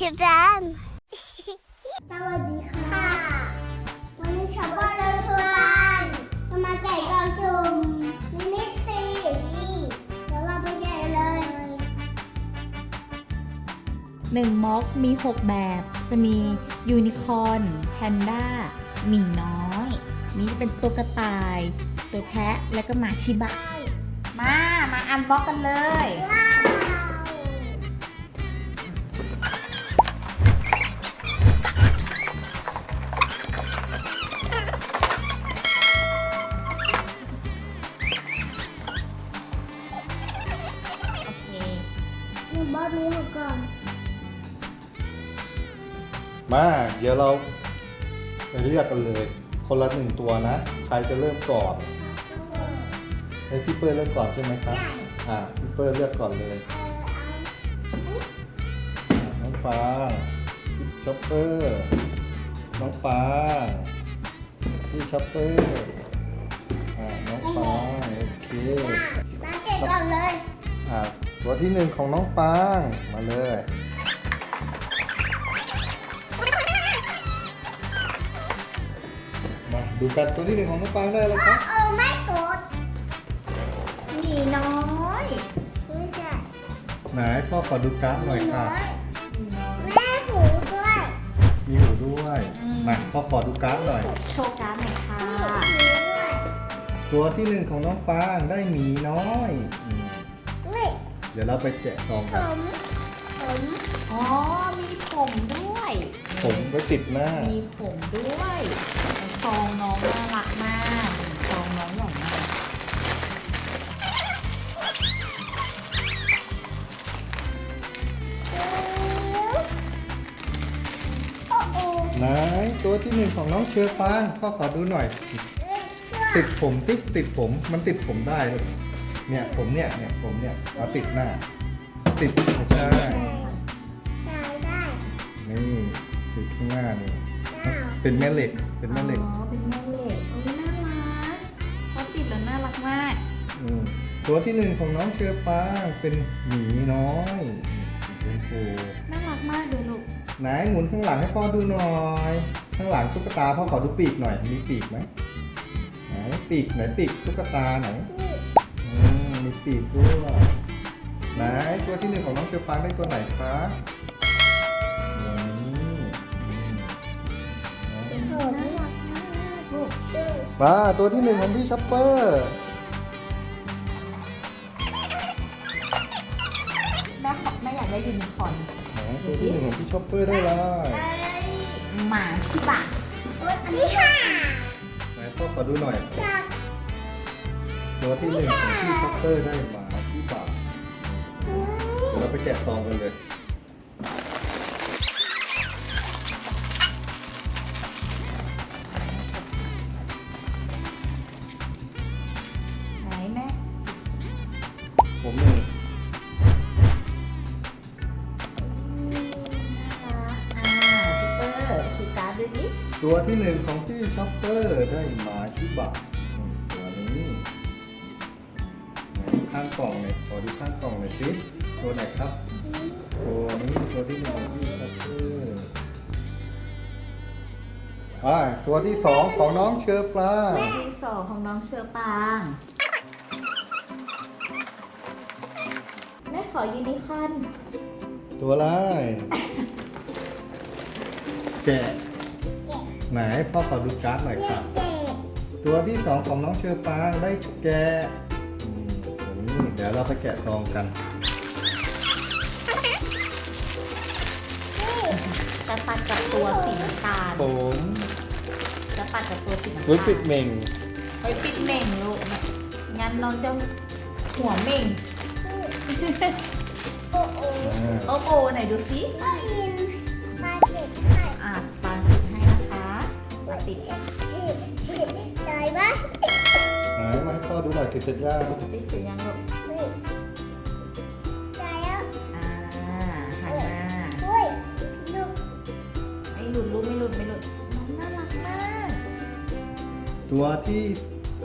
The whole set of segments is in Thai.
คิดร้านสวัสดีค่ะ วันนี้ชาวบ้านเราชวนกันจะมาแกะกล่องสุ่มมินิซีเดี๋ยวเราไปแกะเลยหนึ่งม็อกมี 6 แบบ จะมียูนิคอร์นแพนด้าหมีน้อยมีเป็นตัวกระต่าย ตัวแพะ แล้วก็หมาชิบะ มา มาอันบ็อกกันเลย ดี๋ยวเราไปเลือกกันเลย คนละหนึ่งตัวนะ ใครจะเริ่มก่อนให้พี่เปิ้ลเริ่มก่อนใช่ไหมครับ อ่าพี่เปิ้ลเลือกก่อนเลยอะน้องฟางพี่ช็อปเปอร์น้องฟางพี่ช็อปเปอร์อ่าน้องฟางโอเคมาแกะก่อนเลยอ่าตัวที่หนึ่งของน้องฟางมาเลย มาดูกันตัวที่หนึ่งของน้องฟางได้แล้วครับ เออไม่กดหมีน้อยไม่ใช่ไหนพ่อขอดูการ์ดหน่อยค่ะ แม่หูด้วยมีหูด้วยอืม มาพ่อขอดูการ์ดหน่อย โชว์การ์ดหน่อยค่ะหูด้วยตัวที่หนึ่งของน้องฟางได้หมีน้อยอืมนี่เดี๋ยวเราไปแกะซองผกันมผมอ๋อมีผมด้วย ผมไว้ติดหน้า มีผมด้วย งน้องน่ารักมากซองน้องใหญ่มากโอ้โหไหนตัวที่หนึ่งของน้องเชือปางพ่อขอดูหน่อย ติดผมติดติดผมมันติดผมได้ลูกเนี่ยผมเนี่ยเนี่ยผมเนี่ยเอาติดหน้า ติดไม่ใช่ได้ได้นี่ติดข้างหน้านี่ เป็นแม่เหล็ก เป็นแม่เหล็กอ๋อ เป็นแม่เหล็กโอ้ยน่ารักเขาติดแล้วน่ารักมากมตัวที่หนึ่งของน้องเชอปางเป็นหมีน้อยสีชมพูน่ารักมากเลยลูก ไหนหมุนข้างหลังให้พ่อดูหน่อย ข้างหลังตุ๊กตาพ่อขอดูปีกหน่อย มีปีกไหมไหนปีกไหนปีกตุ๊กตาไหนนี่อืมมีปีกด้วยไหนตัวที่หนึ่งของน้องเชอปางได้ตัวไหนคะ น่ารักมากลูกมาตัวที่หนึ่งของพี่ช็อปเปอร์แม่ขอแม่อยากได้ยูนิคอร์นไหนตัวที่หนึ่งของพี่ช็อปเปอร์ได้เลยหมาชิบะอันนี้ค่ะไหนพ่อขอดูหน่อย จากตัวที่หนึ่งของพี่ช็อปเปอร์ได้หมาที่บาทเดี๋ยวเราไปแกะซองกันเลย ตัวที่หนึ่งของพี่ช็อปเปอร์ได้หมาชิบะอืมตัวนี้ไหนข้างกล่องเลยขอดูข้างกล่องหน่อยสิตัวไหนครับ ตัวนี้ตัวที่หนึ่งของพี่ช็อปเปอร์อ่าตัวที่สองของน้องเชอปลาที่สองของน้องเชอปางแม่ขอยูนิคอร์นตัวอะไรแกะ ไหนพ่อขอดูการ์ดหน่อยครับเด็กตัวที่สองของน้องเชอปางได้แกะอืมตัวนี้เดี๋ยวเราไปแกะซองกัน จะปัดกับตัวสีน้ำตาลผมจะปัดกับตัวสีน้ำตาลรู้สึกเหม่งไปปิดเหม่งลูกนะงั้นน้องจะหัวเหม่งโอ้โหอ่าโอ้โหไหนดูสิ ปางติดใจปะไหนมาให้พ่อดูหน่อยติดเสร็จยังติดเสียยังลูกนี่ใจแล้วอ่าหันมาเฮ้ยลูกไม่หลุดลูกไม่หลุดไม่หลุดน้องน่ารักมากตัวที่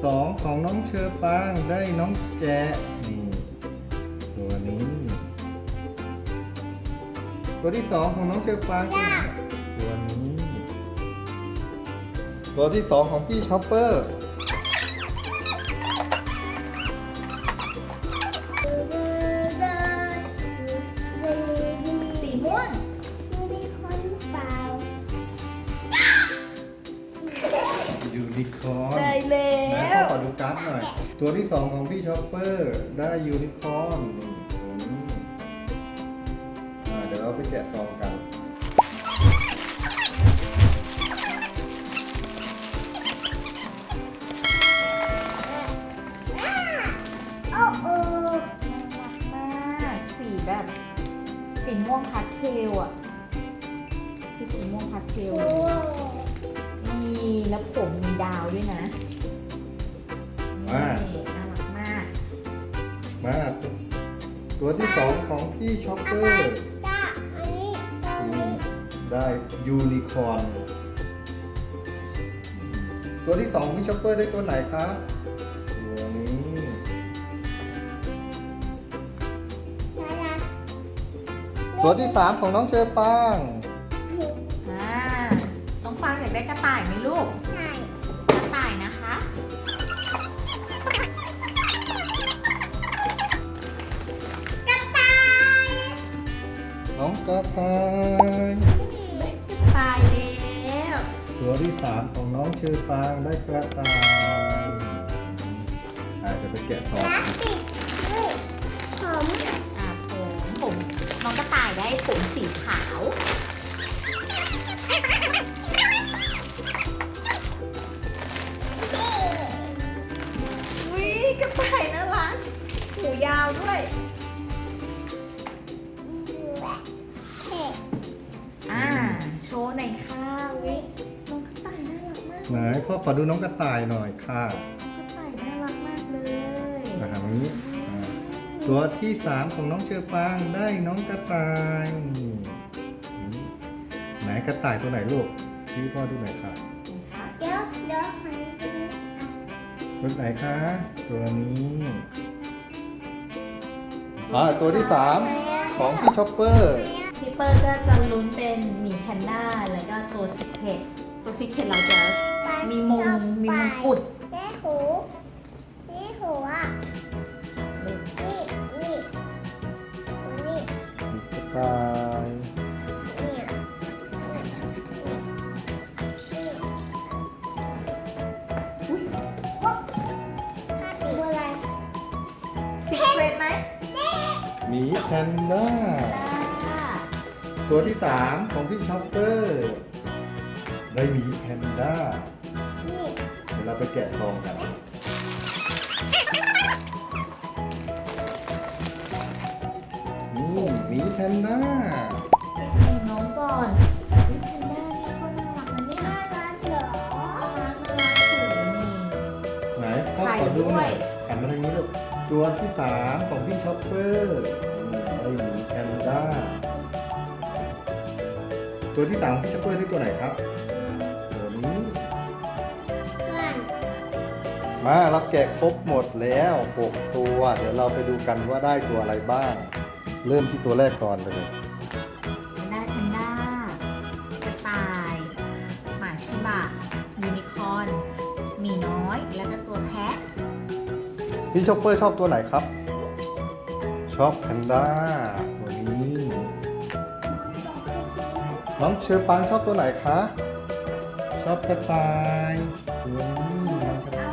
สองของน้องเชอปางได้น้องแกะนี่ตัวนี้ ตัวที่สองของน้องเชอปางยาก ตัวที่สองของพี่ช็อปเปอร์สีม่วงยูนิคอร์นได้แล้ไหนพ่อขอดูการ์ดหน่อย ตัวที่สองของพี่ช็อปเปอร์ได้ยูนิคอร์นนี่ตัวนี้อ่าเดี๋ยวเราไปแกะซองกัน แบบสีม่วงพาสเทลอะคือสีม่วงพาสเทลโอ้นี่แล้วผมมีดาวด้วยนะมานี่น่ารักมาก มาตัวที่สองของพี่ช็อปเปออะไรร์จ้าอันนี้ตรงนี้ได้ยูนิคอร์นตัวที่สองของพี่ช็อปเปอร์ได้ตัวไหนครับ ตัวที่สามของน้องเชอปางอ่าน้องฟางอยากได้กระต่ายไหมลูก ใช่กระต่ายนะคะ กระต่ายน้องกระต่ายตายแล้วตัวที่สามของน้องเชอปางได้กระต่ายอาจจะไปแกะซองพลาสติกนี่ผมอ่าผม ผมน้องกระต่ายได้ผมสีขาว วิกระต่ายน่ารักหูยาวด้วยเห็ดอ่า โชว์หน่อยค่ะวิน้องกระต่ายน่ารักมาก ไหนพ่อขอดูน้องกระต่ายหน่อยค่ะ ตัวที่สามของน้องเชอปางได้น้องกระต่ายนี่ไหนกระต่ายตัวไหนลูกชี้พ่อดูหน่อยค่ะเดี๋ยวเดี๋ยวหันไปดูตัวไหนคะตัวนี้อ่าตัวที่สามของพี่ช็อปเปอร์พี่เปิ้ลก็จะลุ้นเป็นหมีแพนด้าแล้วก็ตัวซิกเก็ตตัวซิกเก็ตเราจะมีมงมีมงกุฎเจ๊หูนี่หูอ่ กระต่ายเนี่ยอุ๊ยว้าวห้าปีอะไรซิกเก็ตไหมหมีแพนด้าจ้าตัวที่สามของพี่ช็อปเปอร์ได้หมีแพนด้านี่เดี๋ยวเราไปแกะซองกันนี่ แพนด้าให้น้องก่อนวิแพนด้านี่ก็น่ารักนะเนี่ยน่ารักเหรอน่ารักน่ารักถือนี่ ไหนพ่อขอดูหน่อยหันมาทางนี้ลูกตัวที่สามของพี่ช็อปเปอร์นี่ได้หมีแพนด้าตัวที่สามของพี่ช็อปเปอร์ที่ตัวไหนครับ ตัวนี้เพื่อนมาเราแกะครบหมดแล้ว 6 ตัว เดี๋ยวเราไปดูกันว่าได้ตัวอะไรบ้าง เริ่มที่ตัวแรกก่อนไปเลยได้แพนด้ากระต่ายหมาชิบะยูนิคอร์นหมีน้อย แล้วก็ตัวแพะพี่ช็อปเปอร์ชอบตัวไหนครับ ชอบแพนด้าตัวนี้ น้องเชอร์ปางชอบตัวไหนคะ ชอบกระต่ายตัวนี้น้องกระต่าย